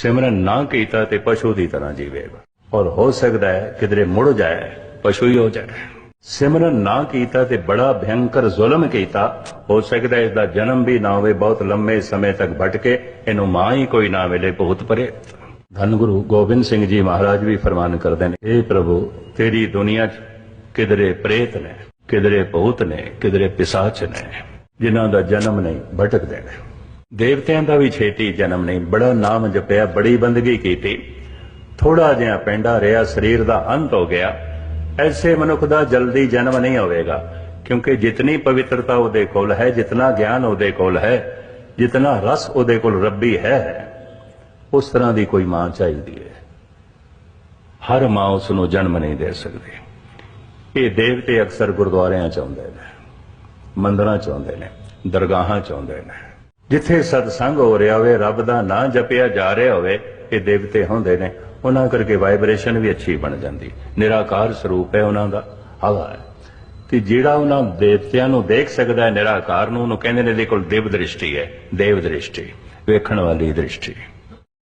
ਸਿਮਰਨ ਨਾ ਕੀਤਾ ਤੇ ਪਸ਼ੂ ਦੀ ਤਰ੍ਹਾਂ ਜੀਵੇਗਾ। ਔਰ ਹੋ ਸਕਦਾ ਹੈ ਕਿਧਰੇ ਮੁੜ ਜਾਏ, ਪਸ਼ੂ ਹੀ ਹੋ ਜਾਏ। ਸਿਮਰਨ ਨਾ ਕੀਤਾ ਤੇ ਬੜਾ ਭਿਆਨਕ ਜ਼ੁਲਮ ਕੀਤਾ, ਹੋ ਸਕਦਾ ਇਸ ਦਾ ਜਨਮ ਵੀ ਨਾ ਹੋਵੇ, ਬਹੁਤ ਲੰਮੇ ਸਮੇਂ ਤੱਕ ਭਟਕੇ, ਇਹਨੂੰ ਮਾਂ ਹੀ ਕੋਈ ਨਾ ਮਿਲੇ ਬਹੁਤ ਪਰੇ। ਧੰਨ ਗੁਰੂ ਗੋਬਿੰਦ ਸਿੰਘ ਜੀ ਮਹਾਰਾਜ ਵੀ ਫਰਮਾਨ ਕਰਦੇ ਨੇ ਇਹ ਪ੍ਰਭੂ, ਤੇਰੀ ਦੁਨੀਆ 'ਚ ਕਿਧਰੇ ਪ੍ਰੇਤ ਨੇ, ਕਿਧਰੇ ਭੂਤ ਨੇ, ਕਿਧਰੇ ਪਿਸਾਚ ਨੇ, ਜਿਨ੍ਹਾਂ ਦਾ ਜਨਮ ਨਹੀਂ, ਭਟਕਦੇ ਨੇ। ਦੇਵਤਿਆਂ ਦਾ ਵੀ ਛੇਤੀ ਜਨਮ ਨਹੀਂ, ਬੜਾ ਨਾਮ ਜਪਿਆ, ਬੜੀ ਬੰਦਗੀ ਕੀਤੀ। ਥੋੜਾ ਜਿਹਾ ਪੈਂਡਾ ਰਿਹਾ, ਸਰੀਰ ਦਾ ਅੰਤ ਹੋ ਗਿਆ। ਐਸੇ ਮਨੁੱਖ ਦਾ ਜਲਦੀ ਜਨਮ ਨਹੀਂ ਹੋਵੇਗਾ, ਕਿਉਂਕਿ ਜਿਤਨੀ ਪਵਿੱਤਰਤਾ ਉਹਦੇ ਕੋਲ ਹੈ, ਜਿਤਨਾ ਗਿਆਨ ਉਹਦੇ ਕੋਲ ਹੈ, ਜਿਤਨਾ ਰਸ ਉਹਦੇ ਕੋਲ ਰੱਬੀ ਹੈ, ਉਸ ਤਰ੍ਹਾਂ ਦੀ ਕੋਈ ਮਾਂ ਚਾਹੀਦੀ ਹੈ। ਹਰ ਮਾਂ ਉਸ ਨੂੰ ਜਨਮ ਨਹੀਂ ਦੇ ਸਕਦੀ। ਇਹ ਦੇਵਤੇ ਅਕਸਰ ਗੁਰਦੁਆਰਿਆਂ ਚ ਆਉਂਦੇ ਨੇ, ਮੰਦਰਾਂ ਚ ਆਉਂਦੇ ਨੇ, ਦਰਗਾਹਾਂ ਚ ਆਉਂਦੇ ਨੇ। ਜਿੱਥੇ ਸਤਸੰਗ ਹੋ ਰਿਹਾ ਹੋਵੇ, ਰੱਬ ਦਾ ਨਾਂ ਜਪਿਆ ਜਾ ਰਿਹਾ ਹੋਵੇ, ਇਹ ਦੇਵਤੇ ਹੁੰਦੇ ਨੇ, ਉਹਨਾਂ ਕਰਕੇ ਵਾਈਬ੍ਰੇਸ਼ਨ ਵੀ ਅੱਛੀ ਬਣ ਜਾਂਦੀ। ਨਿਰਾਕਾਰ ਸਰੂਪ ਹੈ ਉਹਨਾਂ ਦਾ। ਹਵਾ ਹੈ। ਤੇ ਜਿਹੜਾ ਉਹਨਾਂ ਦੇਵਤਿਆਂ ਨੂੰ ਦੇਖ ਸਕਦਾ ਹੈ ਨਿਰਾਕਾਰ ਨੂੰ, ਉਹਨੂੰ ਕਹਿੰਦੇ ਨੇ ਇਹਦੇ ਕੋਲ ਦੇਵ ਦ੍ਰਿਸ਼ਟੀ ਹੈ, ਦੇਵ ਦ੍ਰਿਸ਼ਟੀ, ਵੇਖਣ ਵਾਲੀ ਦ੍ਰਿਸ਼ਟੀ।